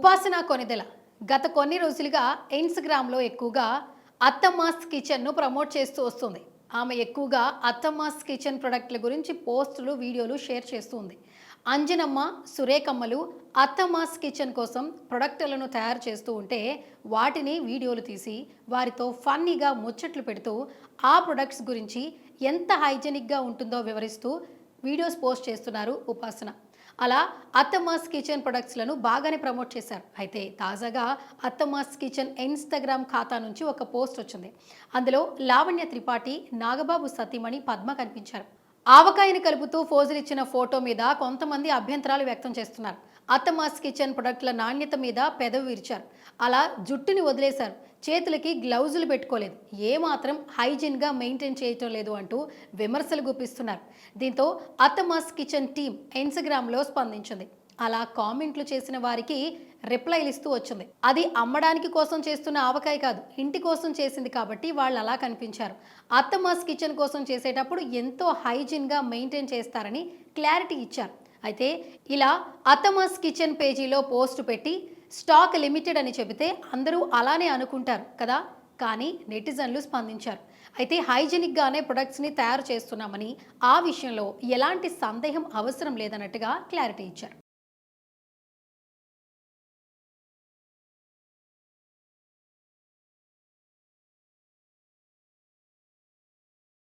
ఉపాసన కొనిదెల. గత కొన్ని రోజులుగా ఇన్స్టాగ్రామ్లో ఎక్కువగా అత్తమ్మాస్ కిచెన్ను ప్రమోట్ చేస్తూ వస్తుంది. ఆమె ఎక్కువగా అత్తమ్మాస్ కిచెన్ ప్రొడక్ట్ల గురించి పోస్టులు వీడియోలు షేర్ చేస్తుంది అంజనమ్మ సురేఖమ్మలు అత్తమ్మాస్ కిచెన్ కోసం ప్రొడక్టులను తయారు చేస్తూ ఉంటే వాటిని వీడియోలు తీసి వారితో ఫన్నీగా ముచ్చట్లు పెడుతూ ఆ ప్రొడక్ట్స్ గురించి ఎంత హైజెనిక్గా ఉంటుందో వివరిస్తూ వీడియోస్ పోస్ట్ చేస్తున్నారు ఉపాసన. అలా అత్తమాస్ కిచెన్ ప్రొడక్ట్స్లను బాగానే ప్రమోట్ చేశారు. అయితే తాజాగా అత్తమాస్ కిచెన్ ఇన్స్టాగ్రామ్ ఖాతా నుంచి ఒక పోస్ట్ వచ్చింది. అందులో లావణ్య త్రిపాఠి నాగబాబు సతీమణి పద్మ కనిపించారు. ఆవకాయని కలుపుతూ ఫోజులు ఇచ్చిన ఫోటో మీద కొంతమంది అభ్యంతరాలు వ్యక్తం చేస్తున్నారు. అత్తమాస్ కిచెన్ ప్రొడక్ట్ల నాణ్యత మీద పెదవి విరిచారు. అలా జుట్టుని వదిలేశారు. చేతులకి గ్లౌజులు పెట్టుకోలేదు. ఏమాత్రం హైజీన్గా మెయింటైన్ చేయటం లేదు అంటూ విమర్శలు గుప్పిస్తున్నారు. దీంతో అత్తమాస్ కిచెన్ టీం ఇన్స్టాగ్రామ్లో స్పందించింది. అలా కామెంట్లు చేసిన వారికి రిప్లైలు ఇస్తూ వచ్చింది. అది అమ్మడానికి కోసం చేస్తున్న ఆవకాయ కాదు ఇంటి కోసం చేసింది కాబట్టి వాళ్ళు అలా కనిపించారు. అత్తమాస్ కిచెన్ కోసం చేసేటప్పుడు ఎంతో హైజీన్గా మెయింటైన్ చేస్తారని క్లారిటీ ఇచ్చారు. అయితే ఇలా అత్తమాస్ కిచెన్ పేజీలో పోస్ట్ పెట్టి స్టాక్ లిమిటెడ్ అని చెబితే అందరూ అలానే అనుకుంటారు కదా? కానీ నెటిజన్లు స్పందించారు. అయితే హైజెనిక్గానే ప్రొడక్ట్స్ని తయారు చేస్తున్నామని ఆ విషయంలో ఎలాంటి సందేహం అవసరం లేదన్నట్టుగా క్లారిటీ ఇచ్చారు.